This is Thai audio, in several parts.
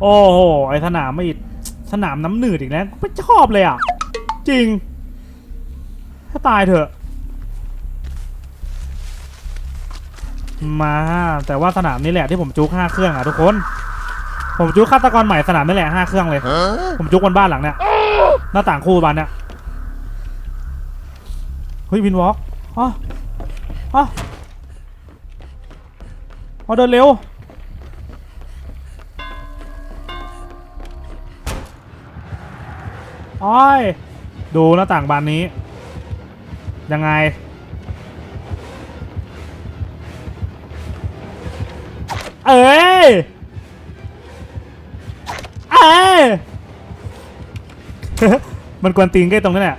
โอ้โห ไอสนามไม่สนามน้ำหนืดอีกแล้วไม่ชอบเลยอะ จริง ถ้าตายเถอะ มา แต่ว่าสนามนี้แหละที่ผมจุกห้าเครื่องอะทุกคน ผมจุกฆาตกรใหม่สนามนี่แหละห้าเครื่องเลย ผมจุกบนบ้านหลังเนี่ยหน้าต่างคู่บ้านเนี่ยเฮ้ยวินวอล์กอ๋ออ๋ออ๋อเดินเร็ว อ้อย ดูหน้าต่างบานนี้ ยังไง เอ้ย เอ้ย มันกวนตีนใกล้ตรงนี้แหละ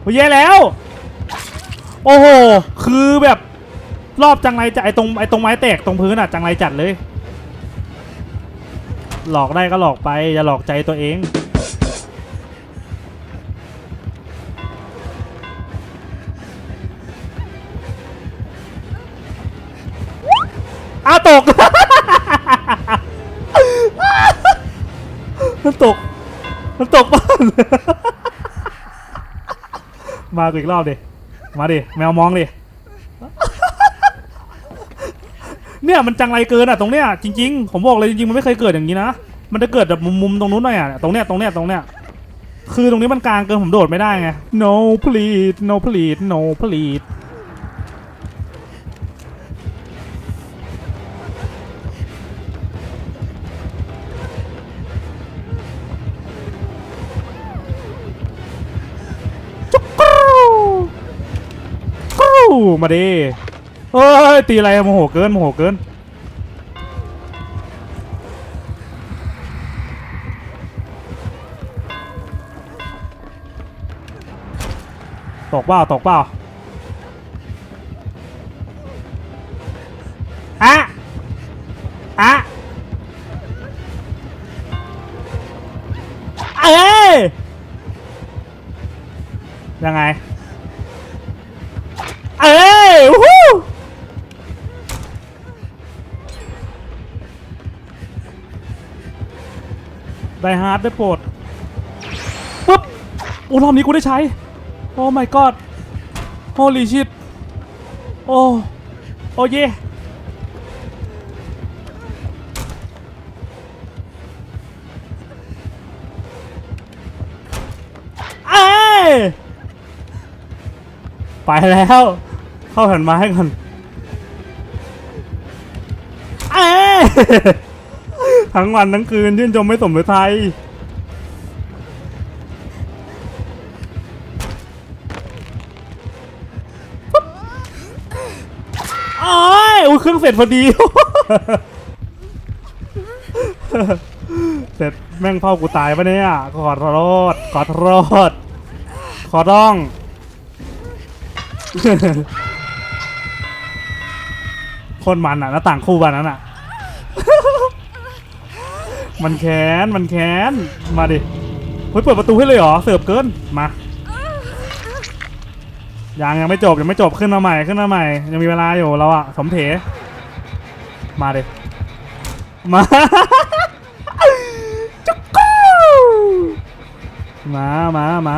โอ้ยแย่แล้ว โอ้โห คือแบบรอบจังไรจัดไอตรงไอตรงไม้แตกตรงพื้นอะจังไรจัดเลย หลอกได้ก็หลอกไป อย่าหลอกใจตัวเอง ตกมันตกมันตกบ้านมาอีกรอบดิ มาดิ แมวมองดิ เนี่ยมันจังไรเกินอะตรงเนี้ยจริงๆ ผมบอกเลยจริงๆ มันไม่เคยเกิดอย่างนี้นะ มันจะเกิดแบบมุมๆตรงนู้นหน่อยอะ ตรงเนี้ยตรงเนี้ยตรงเนี้ย คือตรงนี้มันกลางเกินผมโดดไม่ได้ไง no please no please no please มาดิเฮ้ยตีอะไรโมโหเกินโมโหเกินตกเปล่าตกเปล่าอะอะเอ้ยยังไง เอ้ยวู้ฮู้ได้ฮาร์ดได้โปรดปุ๊บโอ้รอบนี้กูได้ใช้ โอ้ my god holy shit โอ้ โอ้เย่เอ้ยไปแล้ว เข้าแผ่นไม้ก่อนเอ้ยทั้งวันทั้งคืนชื่นชมไม่สมฤทัยโอ้ยอุ้ยเครื่องเสร็จพอดี เสร็จแม่งเฝ้ากูตายปะเนี่ยขอโทษขอโทษขอร้อง คนมันอะหน้าต่างคู่บ้านนั้นอะ มันแค้นมันแค้นมาดิเฮ้ยเปิดประตูให้เลยเหรอเสิร์ฟเกินมายังยังไม่จบยังไม่จบขึ้นมาใหม่ขึ้นมาใหม่ ยังมีเวลาอยู่เราอะสมเถมาดิมาจุกกูมามามา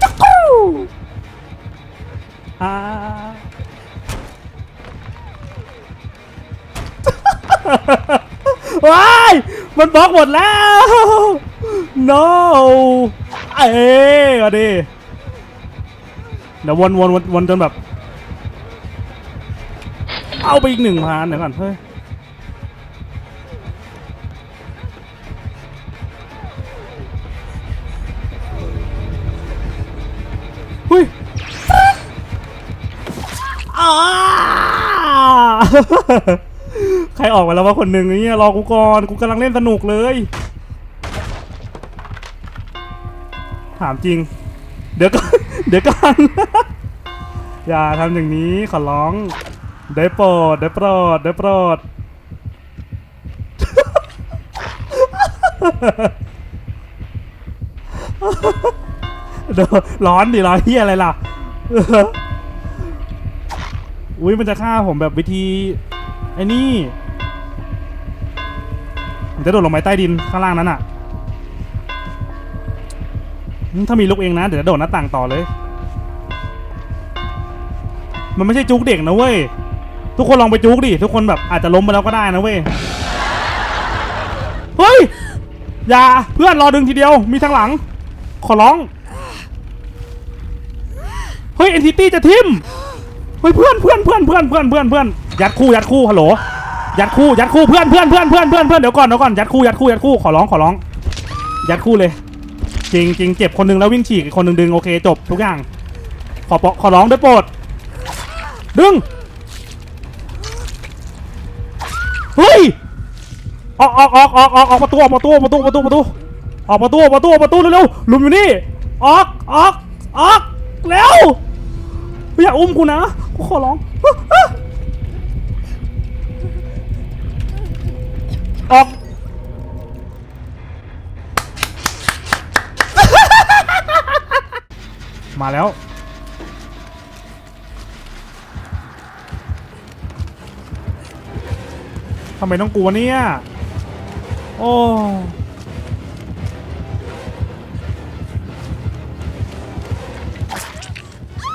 จุกกูอ่าว้ายมันบล็อกหมดแล้ว no เอ้ยมาดิเดี๋ยววนวนวนวนจนแบบ เอาไปอีกหนึ่งพันเดี๋ยวก่อนเฮ้ย ใครออกมาแล้วว่าคนหนึ่งเนี่ยรอกูก่อนกูกำลังเล่นสนุกเลย ถามจริง เดี๋ยวก่อนเดี๋ยวก่อนอย่าทำอย่างนี้ขอร้องได้โปรดได้โปรดได้โปรดเดี๋ยวร้อนดิร้อนเฮียอะไรล่ะ อุ้ยมันจะฆ่าผมแบบวิธีไอ้นี่ผมจะโดดลงไปใต้ดินข้างล่างนั้นอะถ้ามีลูกเองนะ เดี๋ยวจะโดดหน้าต่างต่อเลย มันไม่ใช่จุกเด็กนะเว้ย ทุกคนลองไปจุกดิ ทุกคนแบบอาจจะล้มไปแล้วก็ได้นะเว้ย เฮ้ย อย่าเพื่อนรอดึงทีเดียว มีทางหลัง ขอร้อง เฮ้ยเอนทิตี้จะทิม เฮ้ยเพื่อนเพื่อนเพื่อนเพื่อนเพื่อนเพื่อนเพื่อนยัดคู่ยัดคู่ฮัลโหลยัดคู่ยัดคู่เพื่อนเพื่อนเพื่อนเพื่อนเพื่อนเพื่อนเดี๋ยวก่อนเดี๋ยวก่อนยัดคู่ยัดคู่ยัดคู่ขอร้องขอร้อง ยัดคู่เลย จริงจริงเจ็บคนหนึงแล้ววิ่งฉีกอีกคนหนึงดึงโอเคจบทุกอย่างขอปอขอร้องด้วยโปรดดึงเฮ้ยออกออกออกออกออกออกประตูออกประตูประตูประตูประตูออกประตูประตูประตูเร็วๆหลุมอยู่นี่ออกออกออกเร็ว อย่าอุ้มกูนะกูขอร้อง ออก มาแล้ว ทำไมต้องกลัวเนี่ย โอ้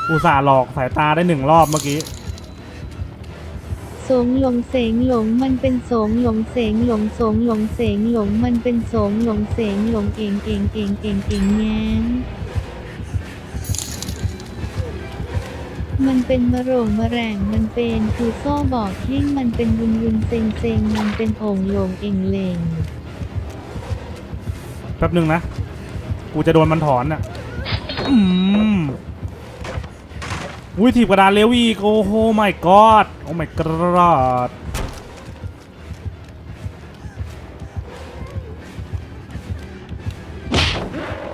อุตส่าห์หลอกสายตาได้หนึ่งรอบเมื่อกี้ สงหลงเสงหลงมันเป็นสงหลงเสงหลงสงหลงเสงหลงมันเป็นสงหลงเสงหลงเองเองเองเองเองแง้มมันเป็นมะโรงมะแรงมันเป็นคือโซ่บอกทิ้งมันเป็นวุนวุนเซงเซงมันเป็นโอ่งโลงเองเลงแป๊บหนึ่งนะ กูจะโดนมันถอนอะ อืม อุ้ยถีบกระดานเร็วอีกโอ้โหไม่กอดโอ้ไม่กรอด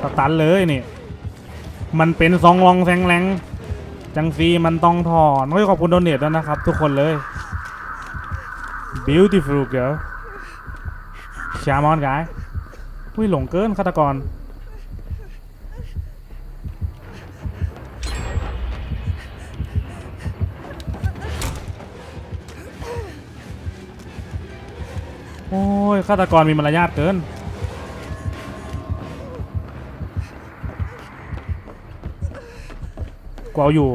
สตันเลยนี่ มันเป็นซองลองแซงแรงจังซีมันต้องถอนเฮ้ยขอบคุณโดเนทด้วยนะครับ ทุกคนเลย beautiful girl ชามอนกายอุ้ยหลงเกินฆาตกร โอ้ยฆาตกรมีมารยาทเกิน กวาอยู่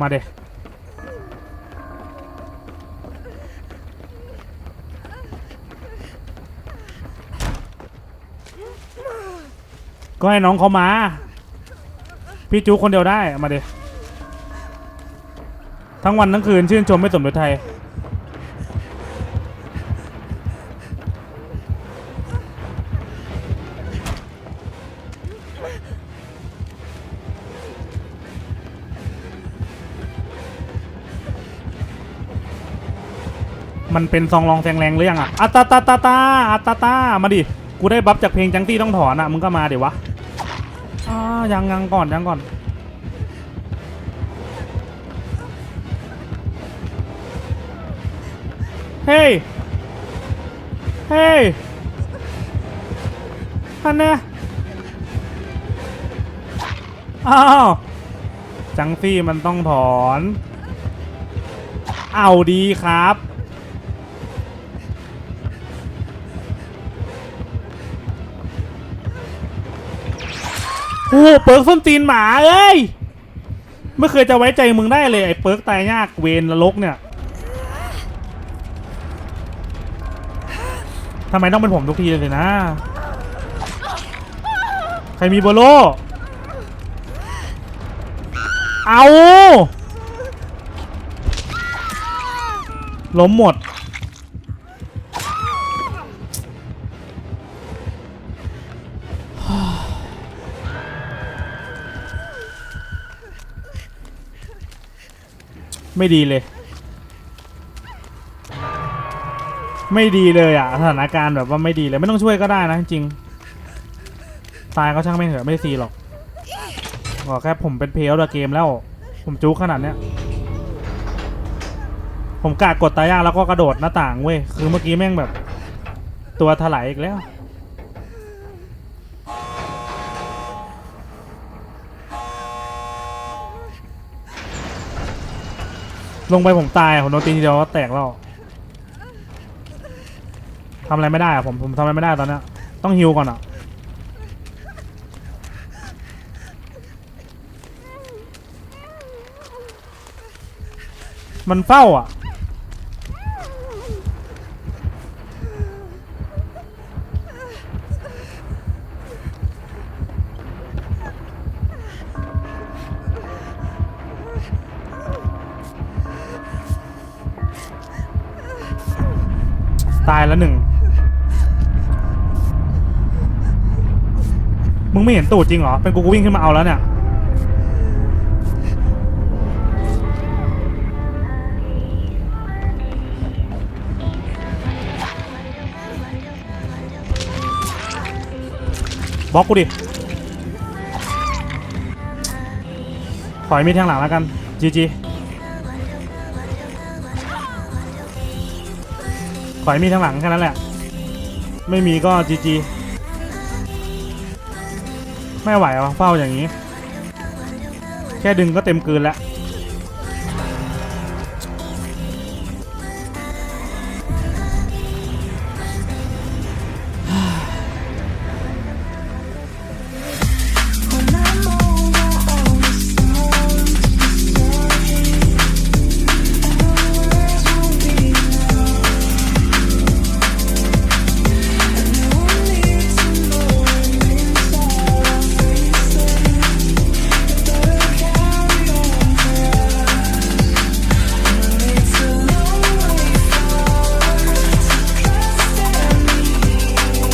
มาเด ก็ให้น้องเขามา พี่จูคนเดียวได้มาเดทั้งวันทั้งคืนชื่นชมไม่สมฤทัยมันเป็นซองรองแซงแรงหรือยังอะอัตตาตาตาตาอัตตาตามาดิ กูได้บัฟจากเพลงจังตี้ต้องถอนอะ มึงก็มาเดี๋ยววะ อ่ายังยังก่อนยังก่อน เฮ้ย เฮ้ยอันเนี้ยอ้าว จังซี่มันต้องถอน เอาดีครับ โอ้เปิร์กส้นตีนหมาเอ้ยไม่เคยจะไว้ใจมึงได้เลยไอ้เปิร์กตายยากเวนนรกเนี่ยทำไมต้องเป็นผมทุกทีเลยนะ ใครมีโบโล เอาล้มหมด ไม่ดีเลย ไม่ดีเลยอะสถานการณ์แบบว่าไม่ดีเลยไม่ต้องช่วยก็ได้นะจริงตายก็ช่างไม่เถอะไม่ซีหรอกขอแค่ผมเป็นเพลย์เดอะเกมแล้ว ผมจุกขนาดเนี้ยผมกะกดตายากแล้วก็กระโดดหน้าต่างเว้ยคือเมื่อกี้แม่งแบบ ตัวถลายอีกแล้ว ลงไปผมตายผมโดนตีทีเดียวก็แตกแล้วทำอะไรไม่ได้อะผมผมทำอะไรไม่ได้ตอนนี้ต้องฮิวก่อนอะมันเฝ้าอะ ล้วหนึ่ง มึงไม่เห็นตูดจริงเหรอ เป็นกูกูวิ่งขึ้นมาเอาแล้วเนี่ย บล็อกกูดิถอยมีดทางหลังแล้วกัน จีจี ขอยมีทางหลังแค่นั้นแหละ ไม่มีก็จีจีไม่ไหววะเฝ้าอย่างนี้ แค่ดึงก็เต็มเกินแล้ว